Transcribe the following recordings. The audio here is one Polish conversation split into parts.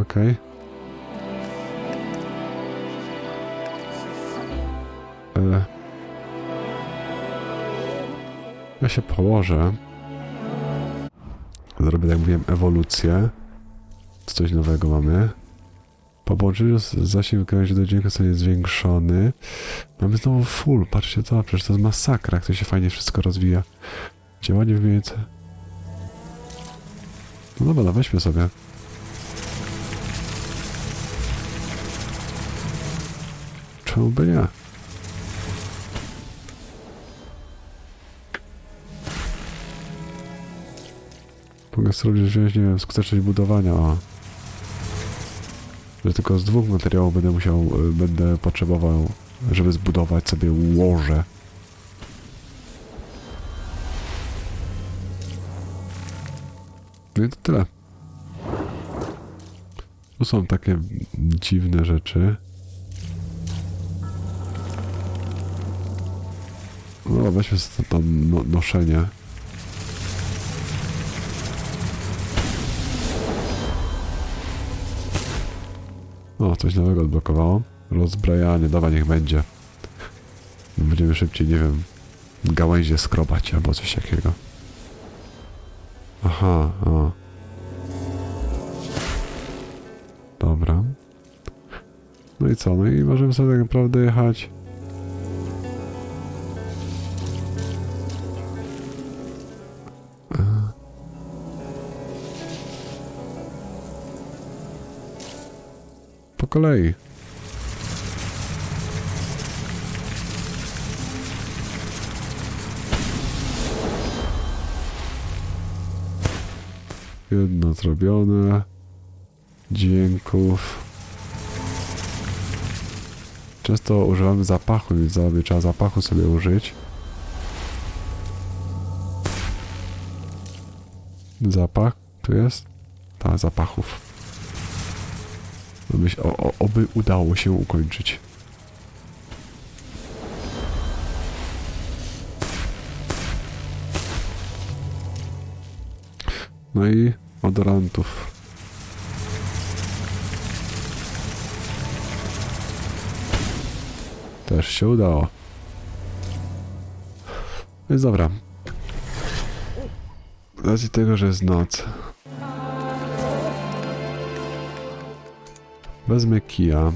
Okej. E. Ja się położę. Zrobię, jak mówiłem, ewolucję. Co Coś nowego mamy. Po połączeniu z zasięg wykręci do dźwięku sobie zwiększony. Mamy znowu full, patrzcie to, przecież to jest masakra, jak to się fajnie wszystko rozwija. Działanie w miejsce. No dobra, weźmy sobie. Czemu by nie? Mogę sobie wziąć, nie wiem, skuteczność budowania. O. Że tylko z dwóch materiałów będę musiał, y, będę potrzebował, żeby zbudować sobie łoże. No i to tyle. Tu są takie dziwne rzeczy. No, weźmy sobie to no, noszenie. O, coś nowego odblokowało. Rozbrajanie, dawa niech będzie. Będziemy szybciej, nie wiem, gałęzie skrobać albo coś takiego. Aha, o. Dobra. No i co? No i możemy sobie tak naprawdę jechać. Po kolei. Jedno zrobione. Dźwięków. Często używamy zapachu, więc sobie trzeba zapachu sobie użyć. Zapach? Tu jest? Tak, zapachów. Myśl, o, o, oby udało się ukończyć. No i odorantów. Też się udało. Więc dobra. Z racji tego, że jest noc. Wezmę kija.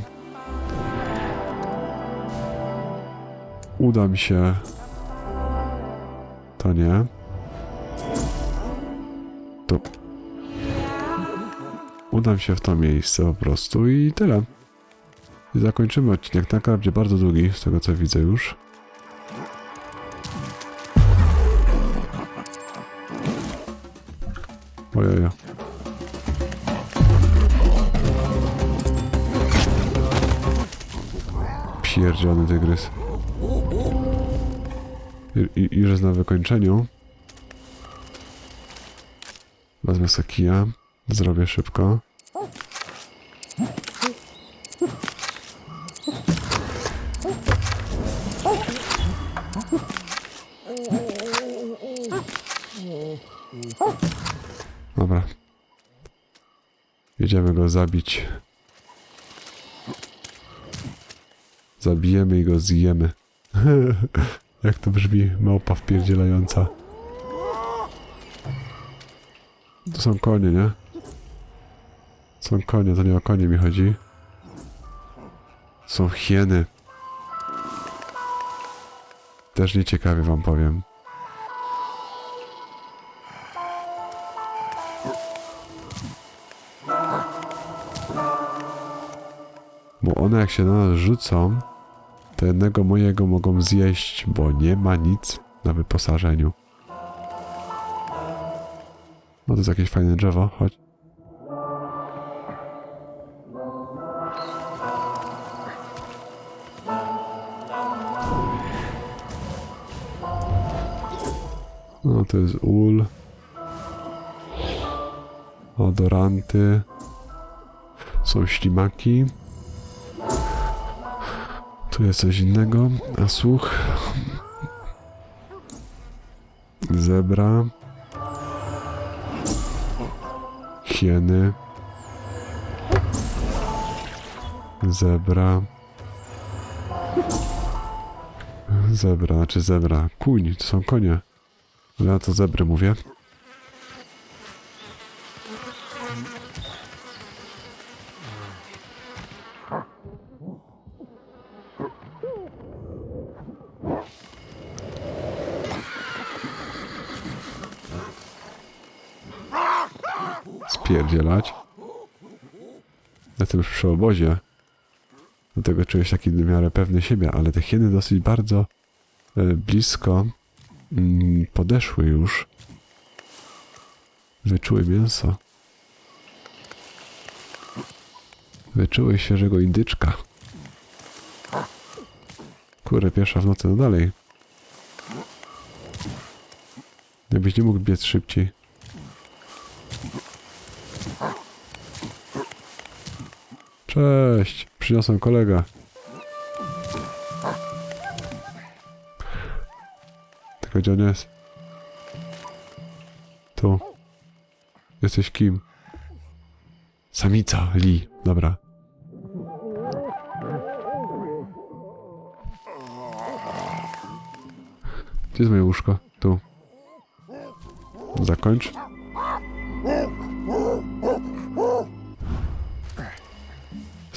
Uda mi się. To nie. To. Udam się w to miejsce po prostu i tyle. I zakończymy odcinek. Tak naprawdę bardzo długi, z tego co widzę już. Ojejo. Pierdziony tygrys. I, już jest na wykończeniu. Wezmę sobie kija. Zrobię szybko. Dobra. Jedziemy go zabić. Zabijemy i go zjemy. Jak to brzmi, małpa wpierdzielająca. To są konie, nie? Są konie, to nie o konie mi chodzi. Są hieny. Też nieciekawie wam powiem. Bo one jak się na nas rzucą, jednego mojego mogą zjeść, bo nie ma nic na wyposażeniu. No to jest jakieś fajne drzewo, chodź. No to jest ul. Odoranty. Są ślimaki. Tu jest coś innego. A słuch. Zebra. Hieny. Zebra. Zebra, znaczy zebra. Kuń, to są konie. Ja to zebry mówię. Spierdzielać. Jestem już przy obozie. Dlatego czuję się taki w miarę pewny siebie, ale te hieny dosyć bardzo e, blisko mm, podeszły już. Wyczuły mięso. Wyczuły świeżego indyczka. Kurę, pierwsza w nocy, no dalej. Jakbyś nie mógł biec szybciej. Cześć, przyniosłem kolegę. Tylko gdzie on jest? Tu. Jesteś kim? Samica, Li. Dobra. Gdzie jest moje łóżko? Tu. Zakończ.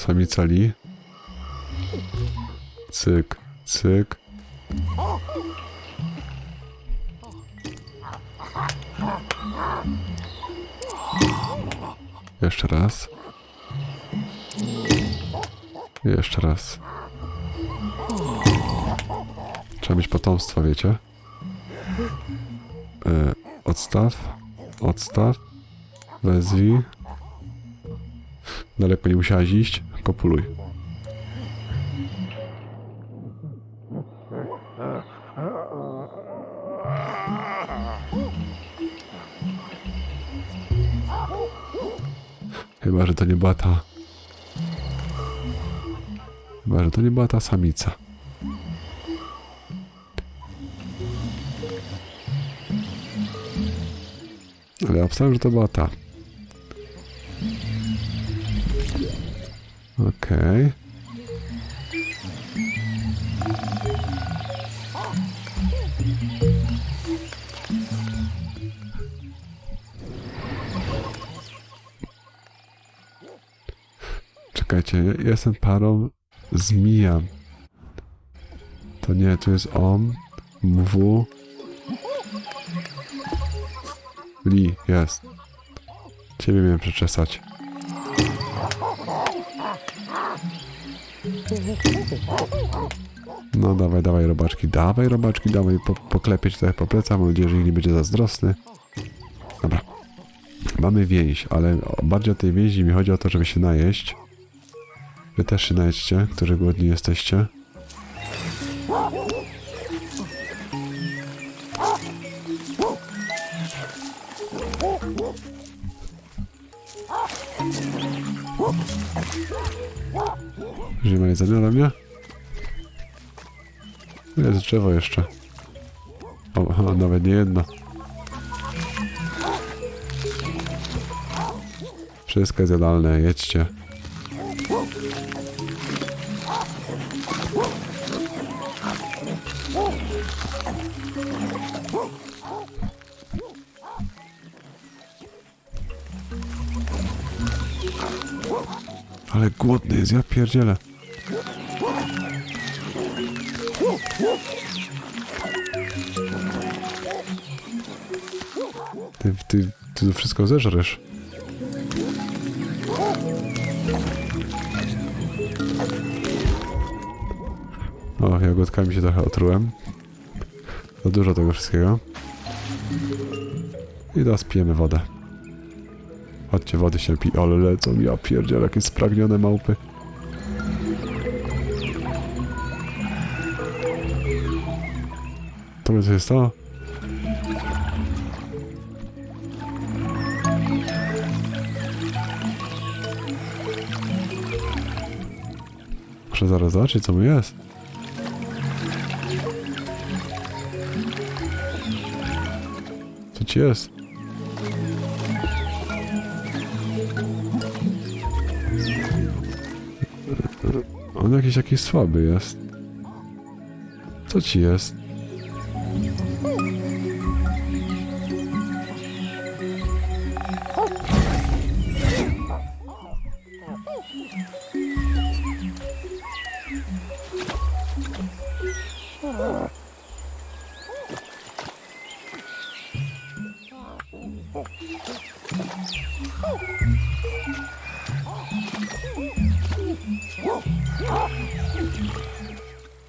Samica Li. Cyk, cyk. Jeszcze raz. Jeszcze raz. Trzeba mieć potomstwo, wiecie? E, odstaw. Odstaw. Wezwij. Daleko nie musiałaś iść. Kopuluj. Chyba, że to nie była ta. Chyba, że to nie była ta samica. Ale obstawiam, że to była ta. Okej. Czekajcie, ja jestem parą zmija. To nie, tu jest om, mw. Li, jest. Ciebie miałem przeczesać. No dawaj, dawaj robaczki, dawaj robaczki, dawaj po, poklepieć tutaj po plecach, mam nadzieję, że nie będzie zazdrosny. Dobra. Mamy więź, ale bardziej o tej więzi mi chodzi o to, żeby się najeść. Wy też się najedźcie, którzy głodni jesteście. Jedzenia dla mnie? Jest drzewo jeszcze. O, aha, nawet nie jedno. Wszystko jest jadalne, jedźcie. Ale głodny jest, ja pierdzielę. Ty, ty, to wszystko zeżresz. O, jagódkami się trochę otrułem. Za dużo tego wszystkiego. I teraz pijemy wodę. Chodźcie, wody się pi... Ale lecą, ja pierdzielę, jakie spragnione małpy. To co jest to? Muszę zaraz zobaczyć, co mu jest. Co ci jest? On jakiś jakiś słaby jest. Co ci jest?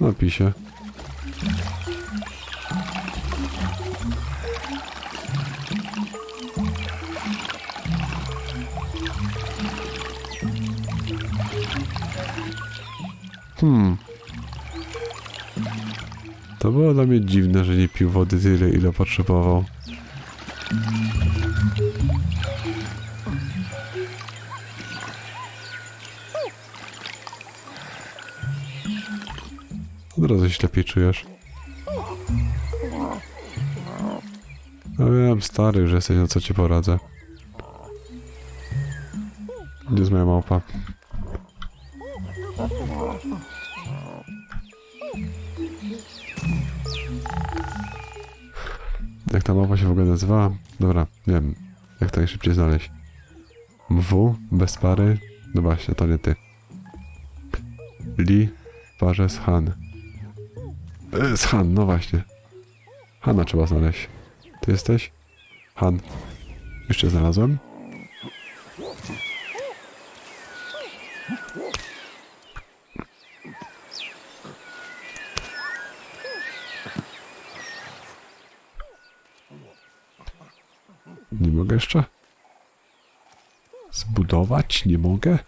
Napij się. Hmm. To było dla mnie dziwne, że nie pił wody tyle, ile potrzebował. Się lepiej czujesz. No wiem, stary, że jesteś, no co ci poradzę. Gdzie jest moja małpa? Jak ta małpa się w ogóle nazywa? Dobra, wiem. Jak to najszybciej znaleźć? W, bez pary? No właśnie, to nie ty. Li, parze z Han. Z Han, no właśnie. Hanna trzeba znaleźć. Ty jesteś? Han. Jeszcze znalazłem? Nie mogę jeszcze? Zbudować? Nie mogę?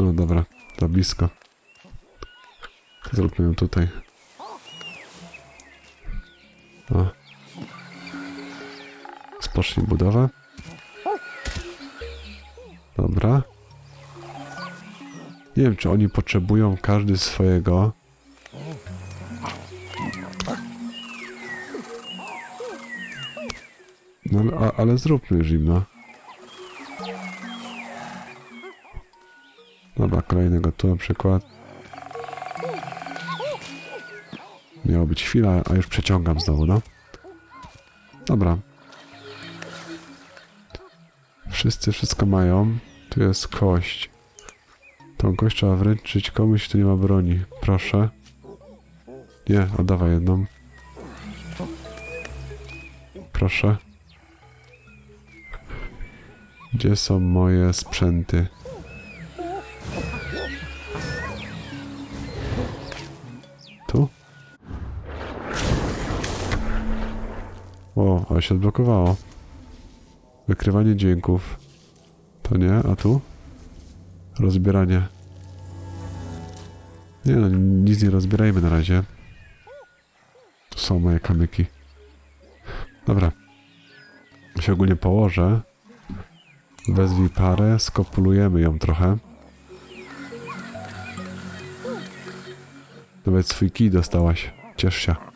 No dobra, za blisko. Zróbmy ją tutaj. O. Spocznij budowę. Dobra. Nie wiem, czy oni potrzebują każdy swojego. No ale, ale zróbmy już im, no. Dobra, kolejnego tu na przykład. Miało być chwila, a już przeciągam znowu, no. Dobra. Wszyscy wszystko mają. Tu jest kość. Tą kość trzeba wręczyć komuś, kto nie ma broni. Proszę. Nie, oddawaj jedną. Proszę. Gdzie są moje sprzęty? O, ale się odblokowało. Wykrywanie dźwięków. To nie, a tu? Rozbieranie. Nie no, nic nie rozbierajmy na razie. Tu są moje kamyki. Dobra. Się ogólnie położę. Wezwij parę, skopulujemy ją trochę. Nawet swój kij dostałaś. Ciesz się.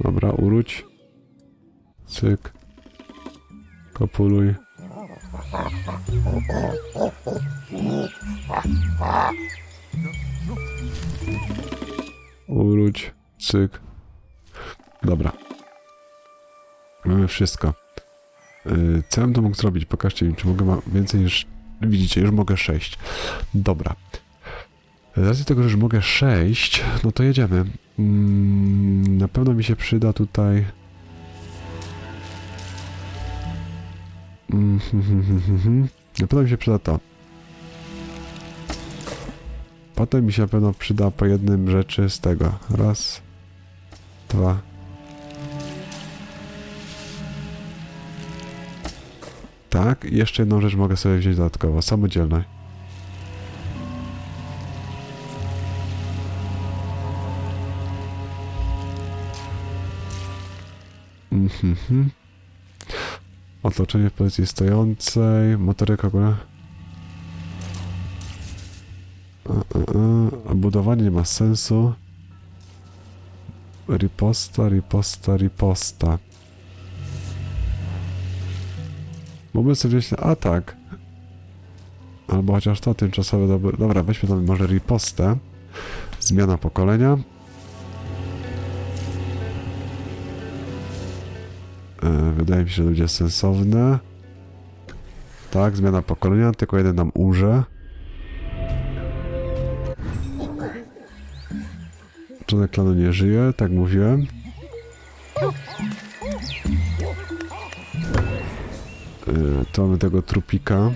Dobra, uróć. Cyk. Kopuluj. Uróć. Cyk. Dobra. Mamy wszystko. Yy, co bym to mógł zrobić? Pokażcie mi, czy mogę ma więcej niż... Widzicie, już mogę 6. Dobra. Z racji tego, że już mogę 6, no to jedziemy. Mm, na pewno mi się przyda tutaj... Mm, hmm, hmm, hmm. Na pewno mi się przyda to. Potem mi się na pewno przyda po jednym rzeczy z tego. Raz, dwa. Tak, jeszcze jedną rzecz mogę sobie wziąć dodatkowo. Samodzielność. Otoczenie w pozycji stojącej, motoryka góra. A, a, a. Budowanie nie ma sensu. Riposta, riposta, riposta. Mógłbym sobie wziąć atak. Albo chociaż to tymczasowe. Dobra, weźmy tam może ripostę. Zmiana pokolenia. Wydaje mi się, że będzie sensowne. Tak, zmiana pokolenia, tylko jeden nam umrze. Członek klanu nie żyje, tak mówiłem. E, to mamy tego trupika.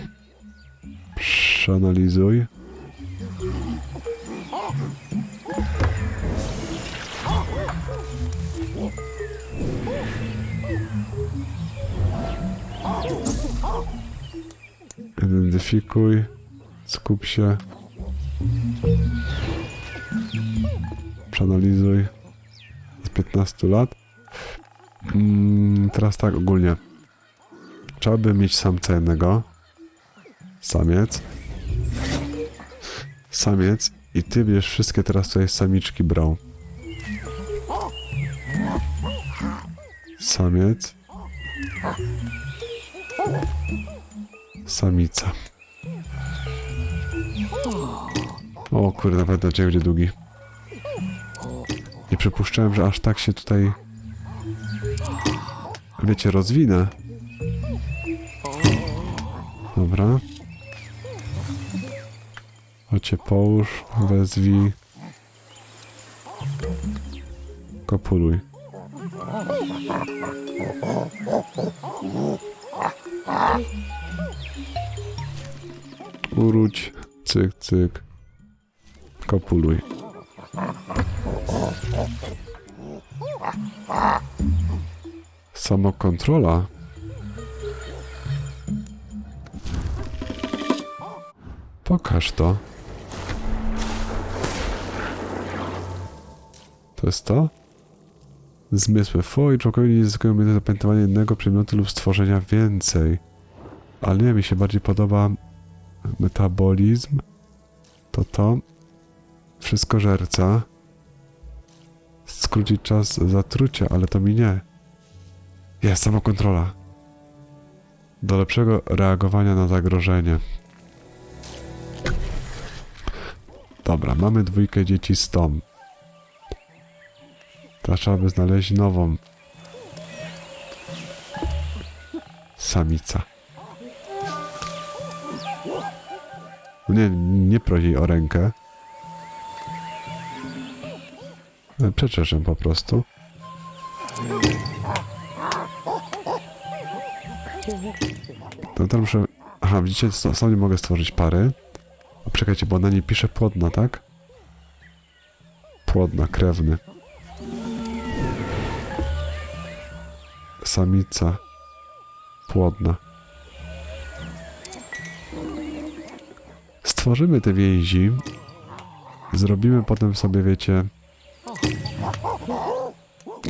Przeanalizuj. Identyfikuj. Skup się. Przeanalizuj. Z 15 lat. Mm, teraz tak ogólnie. Trzeba by mieć samca jednego. Samiec. Samiec. I ty bierz wszystkie teraz tutaj samiczki brał. Samiec. Samica. O kurde, naprawdę dzień będzie długi. Nie przypuszczałem, że aż tak się tutaj... Wiecie, rozwinę. Dobra. Chodźcie, połóż, wezwij. Kopuluj. Uróć, cyk, cyk. Kopuluj. Samokontrola? Pokaż to. To jest to? Zmysły. Foi, członkowie nie umiejętności zapamiętywania jednego przedmiotu lub stworzenia więcej. Ale nie, mi się bardziej podoba metabolizm. To to. Wszystko żerca. Skrócić czas zatrucia, ale to mi nie. Jest samokontrola. Do lepszego reagowania na zagrożenie. Dobra, mamy dwójkę dzieci z Tom. Teraz trzeba by znaleźć nową. Samica. Nie, nie proś jej o rękę. E, Przeczeszę po prostu. No to muszę... Aha, widzicie, sam nie mogę stworzyć pary. O, czekajcie, bo na niej pisze płodna, tak? Płodna, krewny. Samica. Płodna. Stworzymy te więzi. Zrobimy potem sobie, wiecie...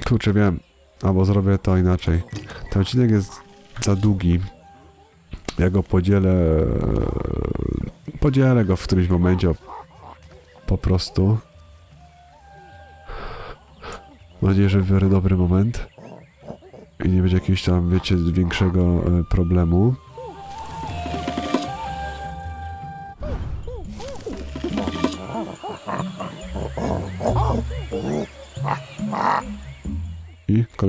Kurczę, wiem. Albo zrobię to inaczej. Ten odcinek jest za długi. Ja go podzielę... Podzielę go w którymś momencie. Po prostu. Mam nadzieję, że wybiorę dobry moment. I nie będzie jakiegoś tam, wiecie, większego e, problemu.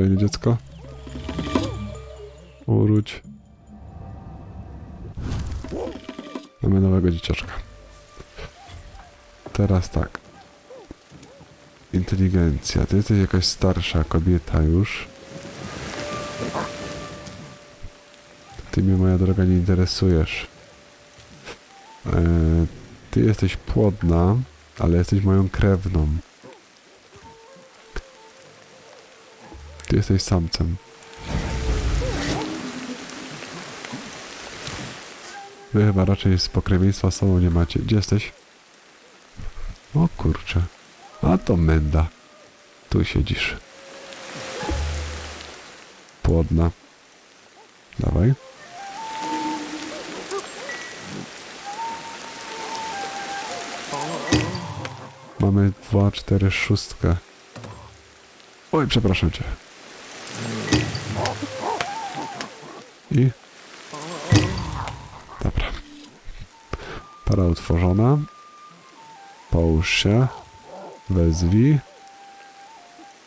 Kolejne dziecko. Uróć. Mamy nowego dzieciaczka. Teraz tak. Inteligencja. Ty jesteś jakaś starsza kobieta już. Ty mnie, moja droga, nie interesujesz. E, ty jesteś płodna, ale jesteś moją krewną. Ty jesteś samcem. Wy chyba raczej z pokrewieństwa z sobą nie macie. Gdzie jesteś? O kurczę. A to menda. Tu siedzisz. Płodna. Dawaj. Mamy 2, 4, szóstkę. Oj, przepraszam cię. Para utworzona. Połóż się. Wezwij.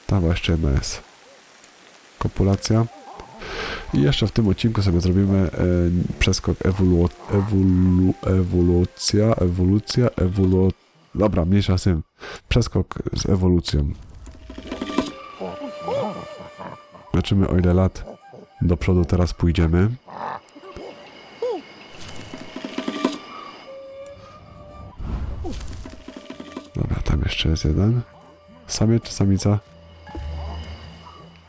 Tam jeszcze jedna jest. Kopulacja. I jeszcze w tym odcinku sobie zrobimy e, przeskok ewolu, ewolu, ewolucja, ewolucja, ewolu... Dobra, mniejsza z tym. Przeskok z ewolucją. Zobaczymy o ile lat do przodu teraz pójdziemy. Jest jeden. Samiec czy samica?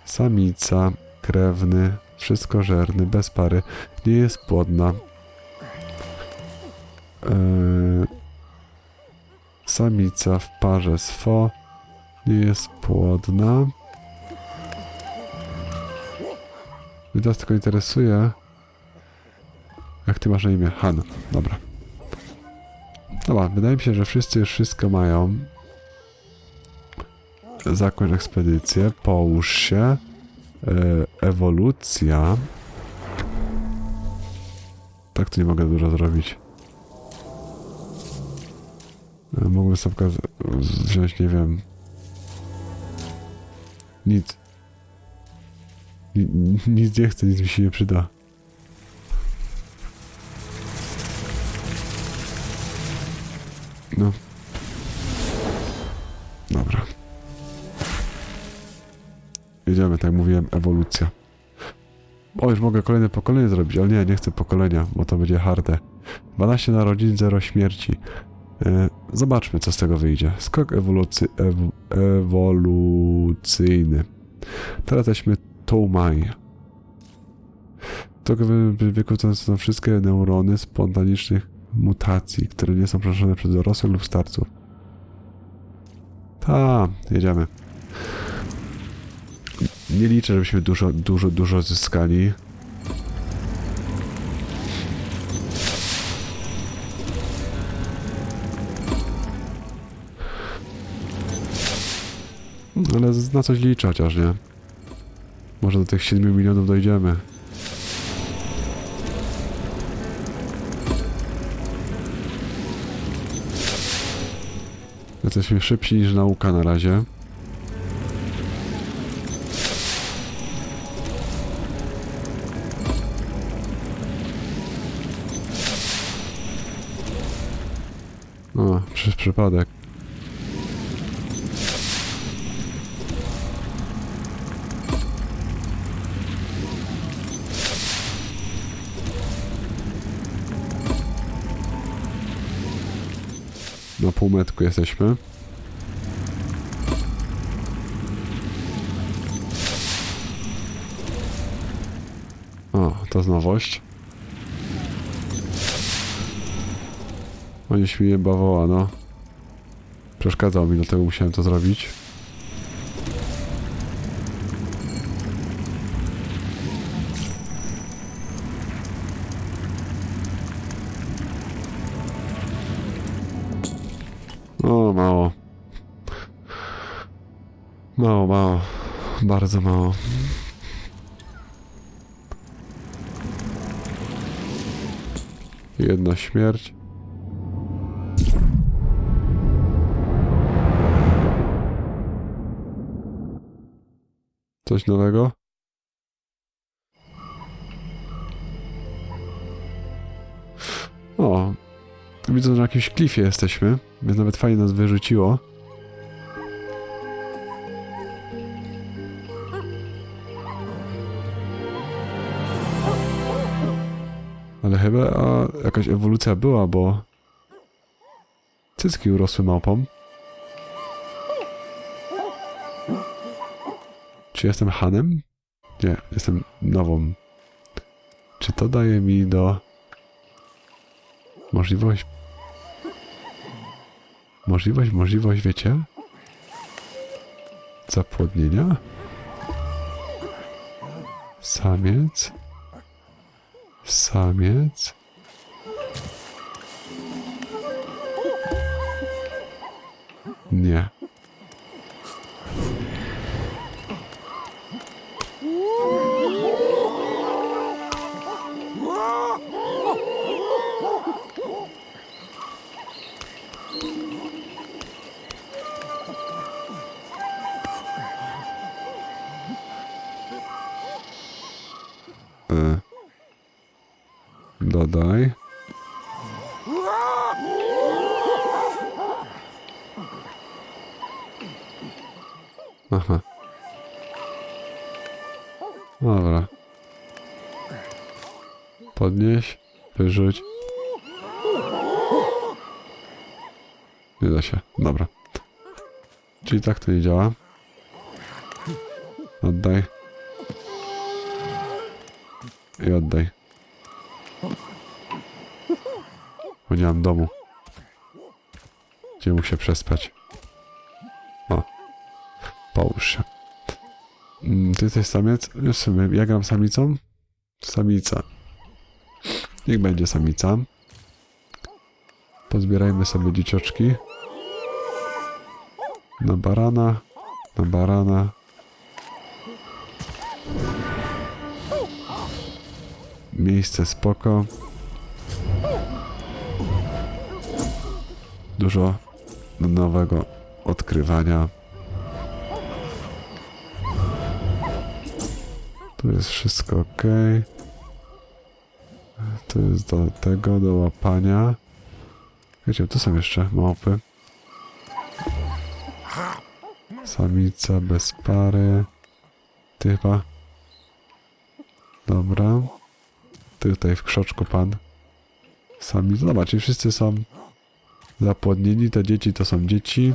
Samica, krewny, wszystkożerny, bez pary, nie jest płodna. Eee, samica w parze swo, nie jest płodna. Mnie teraz tylko interesuje, jak ty masz na imię? Han, dobra. Dobra, wydaje mi się, że wszyscy już wszystko mają. Zakończ ekspedycję, połóż się. E, ewolucja. Tak to nie mogę dużo zrobić. E, mógłbym przykład wziąć, nie wiem... Nic. Ni- Nic nie chcę, nic mi się nie przyda. No. Dobra. Jedziemy, tak mówiłem, ewolucja. O, już mogę kolejne pokolenie zrobić, ale nie, nie chcę pokolenia, bo to będzie harde. 12 narodzin, 0 śmierci. E, zobaczmy, co z tego wyjdzie. Skok ewolucy, ew, ewolucyjny. Teraz jesteśmy Toumai. To wykluczone są wszystkie neurony spontanicznych mutacji, które nie są przenoszone przez dorosłych lub starców. Ta, jedziemy. Nie liczę, żebyśmy dużo, dużo, dużo zyskali. Ale na coś liczę chociaż, nie? Może do tych 7 milionów dojdziemy. Jesteśmy szybsi niż nauka na razie. Przypadek. Na półmetku jesteśmy. O, to jest nowość. Oni śmieje bawoła, no. Przeszkadzał mi, dlatego musiałem to zrobić. O, mało. Mało, mało. Bardzo mało. Jedna śmierć. Coś nowego? O, widzę, że na jakimś klifie jesteśmy, więc nawet fajnie nas wyrzuciło. Ale chyba a, jakaś ewolucja była, bo cycki urosły małpom. Czy jestem Hanem? Nie, jestem nową. Czy to daje mi do... Możliwość... Możliwość, możliwość, wiecie? Zapłodnienia? Samiec? Samiec? E. Podnieś, wyrzuć. Nie da się. Dobra. Czyli tak to nie działa. Oddaj. I oddaj. Bo nie mam domu. Gdzie mógł się przespać. O. Połóż się. Mm, Ty jesteś samiec? W sumie, ja gram samicą? Samica. Niech będzie samica. Pozbierajmy sobie dzieciaczki. Na barana. Na barana. Miejsce spoko. Dużo nowego odkrywania. Tu jest wszystko ok. To jest do tego, do łapania. Wiecie, tu są jeszcze małpy. Samica bez pary. Ty chyba. Dobra. Tutaj w krzoczku pan. Sami. Zobaczcie, wszyscy są zapłodnieni. Te dzieci to są dzieci.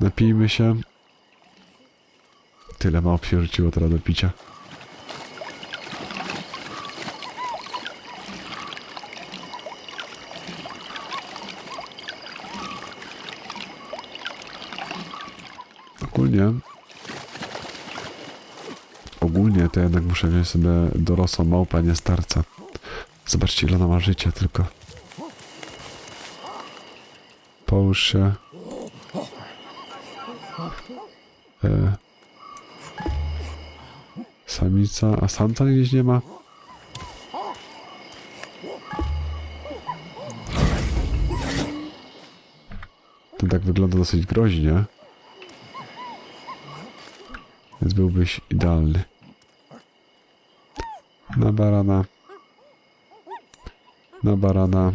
Napijmy się. Tyle małp się rzuciło teraz do picia. Ogólnie. Ogólnie to jednak muszę wziąć sobie dorosłą małpę, nie starca. Zobaczcie ile ona ma życia tylko. Połóż się. E. Samica, a samca gdzieś nie ma? Ten tak wygląda dosyć groźnie. Więc byłbyś idealny. Na barana. Na barana.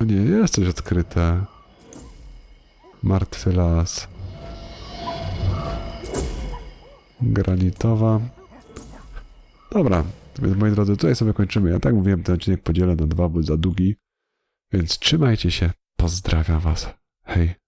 O nie, jest coś odkryte. Martwy las. Granitowa. Dobra, więc moi drodzy, tutaj sobie kończymy. Ja tak mówiłem, ten odcinek podzielę na dwa, bo za długi. Więc trzymajcie się. Pozdrawiam was. Hej.